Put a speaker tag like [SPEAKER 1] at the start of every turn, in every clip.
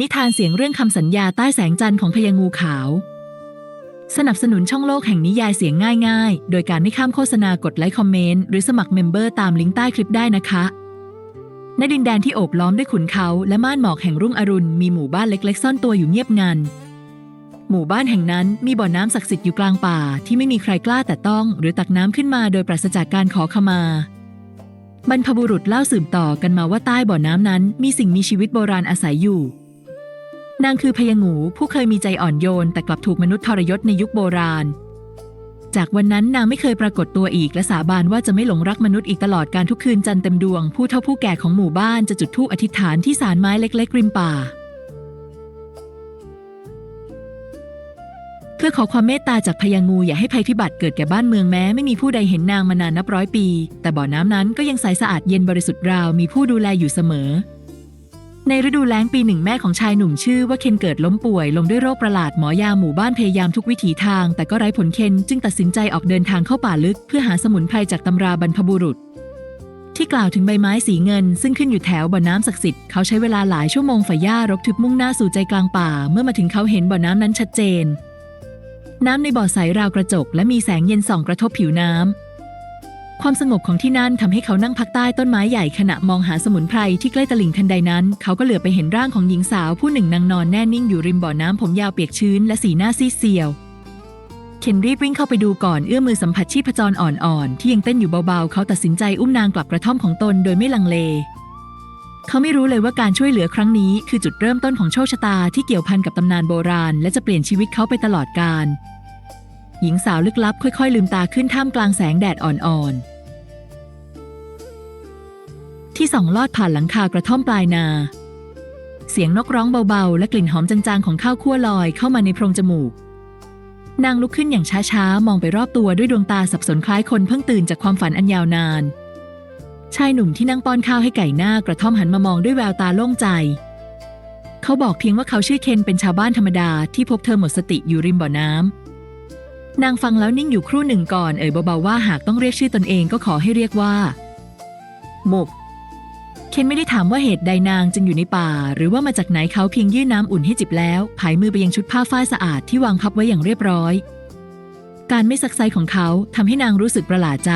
[SPEAKER 1] นิทานเสียงเรื่องคำสัญญาใต้แสงจันทร์ของพญางูขาว สนับสนุนช่องโลกแห่งนิยายเสียงง่ายๆ โดยการไม่ข้ามโฆษณากดไลค์คอมเมนต์หรือสมัครเมมเบอร์ตามลิงก์ใต้คลิปได้นะคะ ในดินแดนที่โอบล้อมด้วยขุนเขาและม่านหมอกแห่งรุ่งอรุณมีหมู่บ้านเล็กๆ ซ่อนตัวอยู่เงียบงัน หมู่บ้านแห่งนั้นมีบ่อน้ำศักดิ์สิทธิ์อยู่กลางป่าที่ไม่มีใครกล้าแต่ต้อง หรือตักน้ำขึ้นมาโดยปราศจากการขอขมาบรรพบุรุษเล่าสืบต่อกันมาว่าใต้บ่อน้ำนั้น มีสิ่งมีชีวิตโบราณอาศัยอยู่ นางคือพญางูผู้เคยมีใจอ่อนโยน แต่กลับถูกมนุษย์ทรยศในยุคโบราณ จากวันนั้นนางไม่เคยปรากฏตัวอีกและสาบานว่าจะไม่หลงรักมนุษย์อีกตลอดการทุกคืนจันเต็มดวง ผู้เฒ่าผู้แก่ของหมู่บ้านจะจุดธูปอธิษฐานที่ศาลไม้เล็ก ๆ ริมป่า เพื่อขอความเมตตาจากพญางูอย่าให้ภัยพิบัติเกิดแก่บ้านเมืองแม้ไม่มีผู้ใดเห็นนางมานานนับร้อยปี แต่บ่อน้ำนั้นก็ยังใสสะอาดเย็นบริสุทธิ์ราวมีผู้ดูแลอยู่เสมอ ในฤดูแล้งปีหนึ่งแม่ของชายหนุ่มชื่อว่าเคนเกิดล้มป่วยลงด้วยโรคประหลาดหมอยาหมู่บ้านพยายามทุกวิถีทาง แต่ก็ไร้ผลเคนจึงตัดสินใจออกเดินทางเข้าป่าลึก เพื่อหาสมุนไพรจากตำราบรรพบุรุษ ที่กล่าวถึงใบไม้สีเงิน ซึ่งขึ้นอยู่แถวบ่อน้ำศักดิ์สิทธิ์เขาใช้เวลาหลายชั่วโมงฝ่ายหญ้ารกทึบมุ่งหน้าสู่ใจกลางป่า เมื่อมาถึงเขาเห็นบ่อน้ำนั้นชัดเจน น้ำในบ่อใสราวกระจก และมีแสงเย็นส่องกระทบผิวน้ำ ความสงบของที่นั่นทำให้เขานั่งพักใต้ต้นไม้ใหญ่ขณะมองหาสมุนไพรที่ใกล้ตลิ่งทันใดนั้น เขาก็เหลือบไปเห็นร่างของหญิงสาวผู้หนึ่งนางนอนแน่นิ่งอยู่ริมบ่อน้ำผมยาวเปียกชื้นและสีหน้าซีดเซียว เคนรีบวิ่งเข้าไปดูก่อนเอื้อมมือสัมผัสชีพจรอ่อนๆ ที่ยังเต้นอยู่เบาๆ เขาตัดสินใจอุ้มนางกลับกระท่อมของตนโดยไม่ลังเลเขาไม่รู้เลยว่าการช่วยเหลือครั้งนี้ คือจุดเริ่มต้นของโชคชะตาที่เกี่ยวพันกับตำนานโบราณ และจะเปลี่ยนชีวิตเขาไปตลอดกาล หญิงสาวลึกลับค่อย ๆ ลืมตาขึ้นท่ามกลางแสงแดดอ่อนๆ ที่ส่องลอดผ่านหลังคากระท่อมปลายนา เสียงนกร้องเบาๆ และกลิ่นหอมจางๆ ของข้าวคั่วลอยเข้ามาในโพรงจมูก นางลุกขึ้นอย่างช้าๆ มองไปรอบตัวด้วยดวงตาสับสนคล้ายคนเพิ่งตื่นจากความฝันอันยาวนาน ชายหนุ่มที่นั่งป้อนข้าวให้ไก่หน้ากระท่อมหันมามองด้วยแววตาโล่งใจเขาบอกเพียงว่าเขาชื่อเคนเป็นชาวบ้านธรรมดาที่พบเธอหมดสติอยู่ริมบ่อน้ำ นางฟังแล้วนิ่งอยู่ครู่หนึ่งก่อนเอ่ยเบาๆว่าหากต้องเรียกชื่อตนเองก็ขอให้เรียกว่าหมกเคนไม่ได้ถามว่าเหตุใดนางจึงอยู่ในป่า หรือว่ามาจากไหนเขาเพียงยื่นน้ำอุ่นให้จิบแล้วผายมือไปยังชุดผ้าฝ้ายสะอาดที่วางพับไว้อย่างเรียบร้อย การไม่ซักไซของเขาทำให้นางรู้สึกประหลาดใจ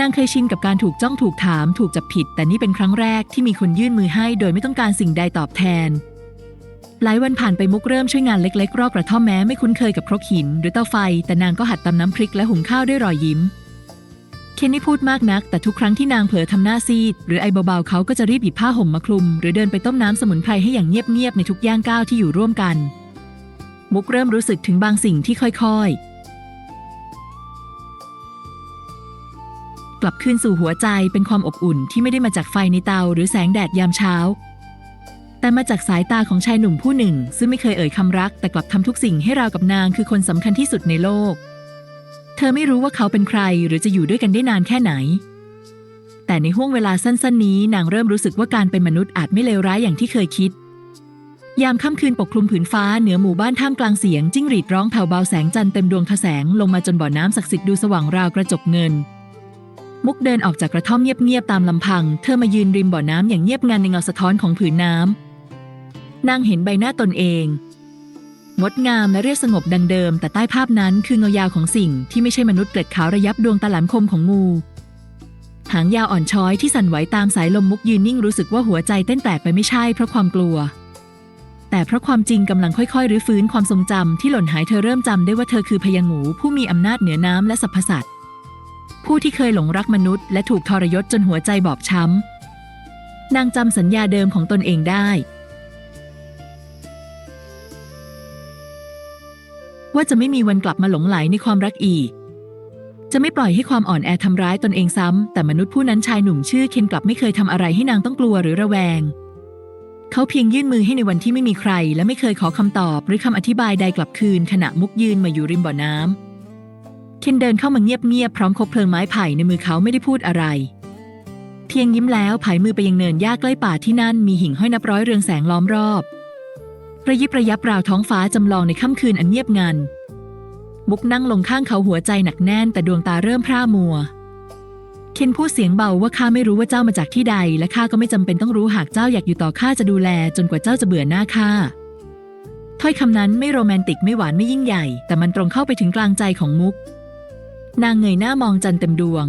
[SPEAKER 1] นางเคยชินกับการถูกจ้องถูกถาม ถูกจับผิด แต่นี่เป็นครั้งแรกที่มีคนยื่นมือให้ โดยไม่ต้องการสิ่งใดตอบแทน หลายวันผ่านไปมุกเริ่มช่วยงานเล็กๆ รอบกระท่อมแม้ไม่คุ้นเคยกับครกหิน หรือเตาไฟ แต่นางก็หัดตำน้ำพริกและหุงข้าวด้วยรอยยิ้ม เคนนี่พูดมากนัก แต่ทุกครั้งที่นางเผลอทำหน้าซีด หรือไอเบาๆเขาก็จะรีบหยิบผ้าห่มมาคลุม หรือเดินไปต้มน้ำสมุนไพรให้อย่างเงียบๆในทุกย่างก้าวที่อยู่ร่วมกัน มุกเริ่มรู้สึกถึงบางสิ่งที่ค่อยๆกลับคืนสู่หัวใจเป็นความอบอุ่นที่ไม่ได้มาจากไฟในเตาหรือแสงแดดยามเช้า แต่มาจากสายตาของชายหนุ่มผู้หนึ่ง ซึ่งไม่เคยเอ่ยคำรัก แต่กลับทำทุกสิ่งให้เรากับนางคือคนสำคัญที่สุดในโลก เธอไม่รู้ว่าเขาเป็นใครหรือจะอยู่ด้วยกันได้นานแค่ไหน แต่ในห่วงเวลาสั้น ๆ นี้ นางเริ่มรู้สึกว่าการเป็นมนุษย์อาจไม่เลวร้ายอย่างที่เคยคิด ยามค่ำคืนปกคลุมผืนฟ้าเหนือหมู่บ้านท่ามกลางเสียงจิ้งหรีดร้องแผ่วเบาแสงจันทร์เต็มดวงทะแสงลงมาจนบ่อน้ำศักดิ์สิทธิ์ดูสว่างราวกระจกเงินมุกเดินออกจากกระท่อมเงียบๆตามลำพัง เธอมายืนริมบ่อน้ำอย่างเงียบงันในเงาสะท้อนของผืนน้ำ นางเห็นใบหน้าตนเอง งดงามและเรียบสงบดังเดิม แต่ใต้ภาพนั้นคือเงายาวของสิ่งที่ไม่ใช่มนุษย์เกล็ดขาวระยับดวงตาหลานคมของงู หางยาวอ่อนช้อยที่สั่นไหวตามสายลมมุกยืนนิ่งรู้สึกว่าหัวใจเต้นแปลกไปไม่ใช่เพราะความกลัว แต่เพราะความจริงกำลังค่อยๆรื้อฟื้นความทรงจำที่หล่นหายเธอเริ่มจำได้ว่าเธอคือพญางูผู้มีอำนาจเหนือน้ำและสรรพสัตว์ผู้ที่เคยหลงรักมนุษย์และถูกทรยศจนหัวใจบอบช้ำนางจำสัญญาเดิมของตนเองได้ ว่าจะไม่มีวันกลับมาหลงไหลในความรักอีก จะไม่ปล่อยให้ความอ่อนแอทำร้ายตนเองซ้ำ แต่มนุษย์ผู้นั้นชายหนุ่มชื่อเคนกลับไม่เคยทำอะไรให้นางต้องกลัวหรือระแวง เขาเพียงยื่นมือให้ในวันที่ไม่มีใคร และไม่เคยขอคำตอบ หรือคำอธิบายใดกลับคืน ขณะมุกยืนมาอยู่ริมบ่อน้ำเคนเดินเข้ามาเงียบๆพร้อมคบเพลิงไม้ไผ่ในมือเขาไม่ได้พูดอะไรเพียงยิ้มแล้วผายมือไปยังเนินหญ้าใกล้ป่าที่นั่นมีหิ่งห้อยนับร้อยเรืองแสงล้อมรอบ ระยิบระยับราวท้องฟ้าจำลองในค่ำคืนอันเงียบงัน มุกนั่งลงข้างเขาหัวใจหนักแน่นแต่ดวงตาเริ่มพร่ามัว เคนพูดเสียงเบาว่าข้าไม่รู้ว่าเจ้ามาจากที่ใด และข้าก็ไม่จำเป็นต้องรู้หากเจ้าอยากอยู่ต่อข้าจะดูแล จนกว่าเจ้าจะเบื่อหน้าข้าถ้อยคำนั้นไม่โรแมนติกไม่หวานไม่ยิ่งใหญ่ แต่มันตรงเข้าไปถึงกลางใจของมุก นางเงยหน้ามองจันเต็มดวง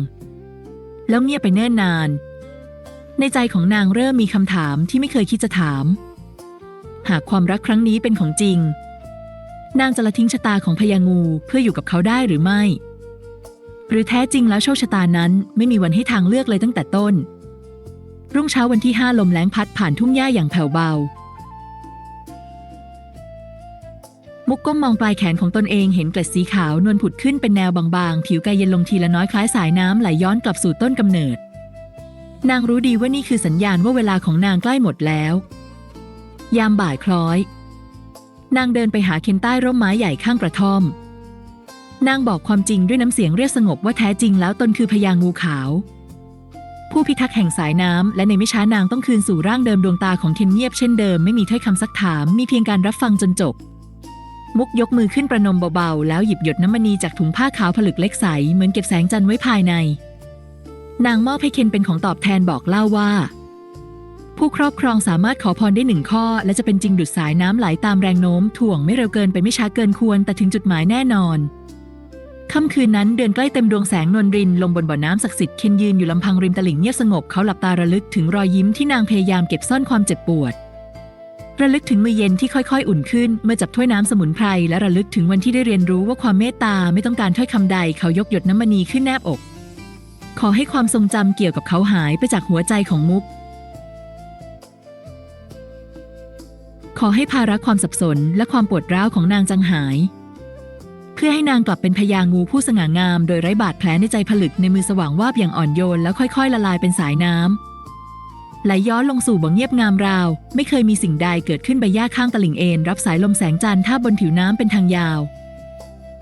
[SPEAKER 1] แล้วเงียบไปเนิ่นนาน ในใจของนางเริ่มมีคำถามที่ไม่เคยคิดจะถาม หากความรักครั้งนี้เป็นของจริง นางจะละทิ้งชะตาของพญางูเพื่ออยู่กับเขาได้หรือไม่ หรือแท้จริงแล้วโชคชะตานั้นไม่มีวันให้ทางเลือกเลยตั้งแต่ต้น รุ่งเช้าวันที่ห้าลมแรงพัดผ่านทุ่งหญ้าอย่างแผ่วเบา มุกก้มมองปลายแขนของตนเองเห็นเกล็ดสีขาวนวลผุดขึ้นเป็นแนวบางๆ ผิวกายเย็นลงทีละน้อยคล้ายสายน้ำไหลย้อนกลับสู่ต้นกำเนิด นางรู้ดีว่านี่คือสัญญาณว่าเวลาของนางใกล้หมดแล้ว ยามบ่ายคล้อย นางเดินไปหาเคนใต้ร่มไม้ใหญ่ข้างกระท่อม นางบอกความจริงด้วยน้ำเสียงเรียบสงบว่าแท้จริงแล้วตนคือพญางูขาว ผู้พิทักษ์แห่งสายน้ำและในไม่ช้านางต้องคืนสู่ร่างเดิมดวงตาของเคนเงียบเช่นเดิมไม่มีถ้อยคำซักถามมีเพียงการรับฟังจนจบ มุกยกมือขึ้นประนมเบาๆ แล้วหยิบหยดน้ำมณีจากถุงผ้าขาวผลึกเล็กใสเหมือนเก็บแสงจันทร์ไว้ภายใน นางมอบให้เคนเป็นของตอบแทนบอกเล่าว่า ผู้ครอบครองสามารถขอพรได้หนึ่งข้อ และจะเป็นจริงดุดสายน้ำไหลตามแรงโน้มถ่วงไม่เร็วเกินไปไม่ช้าเกินควร แต่ถึงจุดหมายแน่นอนค่ำคืนนั้นเดือนใกล้เต็มดวงแสงนวลริน ลงบนบ่อน้ำศักดิ์สิทธิ์เคนยืนอยู่ลำพังริมตลิ่งเงียบสงบเขาหลับตาระลึกถึงรอยยิ้มที่นางพยายามเก็บซ่อนความเจ็บปวด ระลึกถึงมือเย็นที่ค่อยๆ อุ่นขึ้น เมื่อจับถ้วยน้ำสมุนไพรและระลึกถึงวันที่ได้เรียนรู้ว่าความเมตตาไม่ต้องการถ้อยคำใด เขายกหยดน้ำมณีขึ้นแนบอก ขอให้ความทรงจำเกี่ยวกับเขาหายไปจากหัวใจของมุก ขอให้ภาระความสับสนและความปวดร้าวของนางจางหาย เพื่อให้นางกลับเป็นพญางูผู้สง่างาม โดยไร้บาดแผลในใจผลึกในมือสว่างวาบอย่างอ่อนโยนแล้วค่อยๆ ละลายเป็นสายน้ำไหลย้อนลงสู่บ่อเงียบงามราว ไม่เคยมีสิ่งใดเกิดขึ้นใบหญ้าข้างตลิ่งเอนรับสายลมแสงจันทร์ท่าบบนผิวน้ำเป็นทางยาว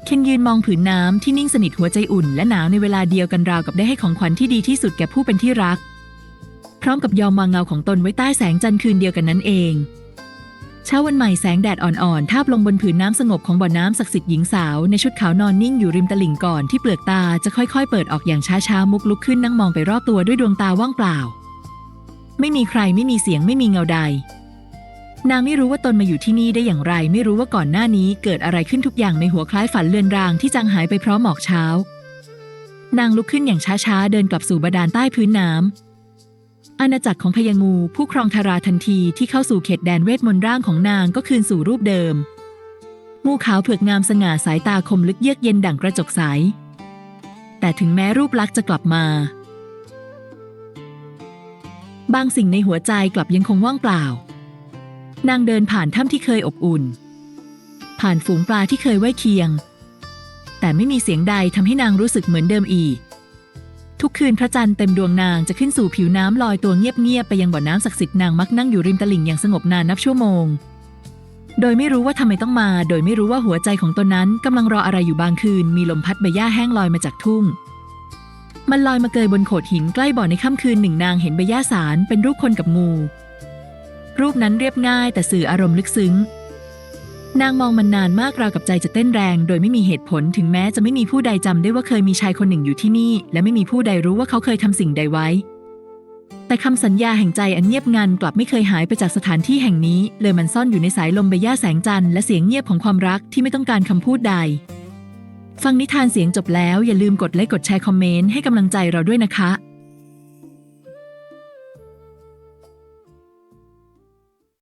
[SPEAKER 1] เคนยืนมองผืนน้ำที่นิ่งสนิทหัวใจอุ่นและหนาวในเวลาเดียวกันราวกับได้ให้ของขวัญที่ดีที่สุดแก่ผู้เป็นที่รัก พร้อมกับยอมวางเงาของตนไว้ใต้แสงจันทร์คืนเดียวกันนั้นเอง เช้าวันใหม่แสงแดดอ่อนๆ ทาบลงบนผืนน้ำสงบของบ่อน้ำศักดิ์สิทธิ์หญิงสาวในชุดขาวนอนนิ่งอยู่ริมตลิ่งก่อนที่เปลือกตาจะค่อยๆ เปิดออกอย่างช้าๆ มุกลุกขึ้นนั่งมองไปรอบตัวด้วยดวงตาว่างเปล่า ไม่มีใครไม่มีเสียงไม่มีเงาใด นางไม่รู้ว่าตนมาอยู่ที่นี่ได้อย่างไร ไม่รู้ว่าก่อนหน้านี้เกิดอะไรขึ้นทุกอย่างในหัวคล้ายฝันเลือนรางที่จางหายไปพร้อมหมอกเช้า นางลุกขึ้นอย่างช้าๆ เดินกลับสู่บาดาลใต้พื้นน้ำ อาณาจักรของพญางู ผู้ครองธาราทันทีที่เข้าสู่เขตแดนเวทมนต์ร่างของนางก็คืนสู่รูปเดิม งูขาวเผือกงามสง่าสายตาคมลึกเยือกเย็นดั่งกระจกใส แต่ถึงแม้รูปลักษณ์จะกลับมา บางสิ่งในหัวใจกลับยังคงว่างเปล่า นางเดินผ่านถ้ำที่เคยอบอุ่น ผ่านฝูงปลาที่เคยไว้เคียง แต่ไม่มีเสียงใดทำให้นางรู้สึกเหมือนเดิมอีก ทุกคืนพระจันทร์เต็มดวงนางจะขึ้นสู่ผิวน้ำลอยตัวเงียบๆไปยังบ่อน้ำศักดิ์สิทธิ์นางมักนั่งอยู่ริมตลิ่งอย่างสงบนานนับชั่วโมง โดยไม่รู้ว่าทำไมต้องมา โดยไม่รู้ว่าหัวใจของตนนั้นกำลังรออะไรอยู่บางคืน มีลมพัดใบหญ้าแห้งลอยมาจากทุ่ง มันลอยมาเกยบนโขดหินใกล้บ่อในค่ำคืนหนึ่งนางเห็นใบหญ้าสารเป็นรูปคนกับงู รูปนั้นเรียบง่ายแต่สื่ออารมณ์ลึกซึ้ง นางมองมันนานมากราวกับใจจะเต้นแรง โดยไม่มีเหตุผลถึงแม้จะไม่มีผู้ใดจำได้ว่าเคยมีชายคนหนึ่งอยู่ที่นี่ และไม่มีผู้ใดรู้ว่าเขาเคยทำสิ่งใดไว้ แต่คำสัญญาแห่งใจอันเงียบงันกลับไม่เคยหายไปจากสถานที่แห่งนี้ เลยมันซ่อนอยู่ในสายลมใบหญ้าแสงจันทร์และเสียงเงียบของความรักที่ไม่ต้องการคำพูดใด ฟังนิทานเสียงจบแล้วอย่าลืมกดไลค์กดแชร์คอมเมนต์ให้กำลังใจเราด้วยนะคะ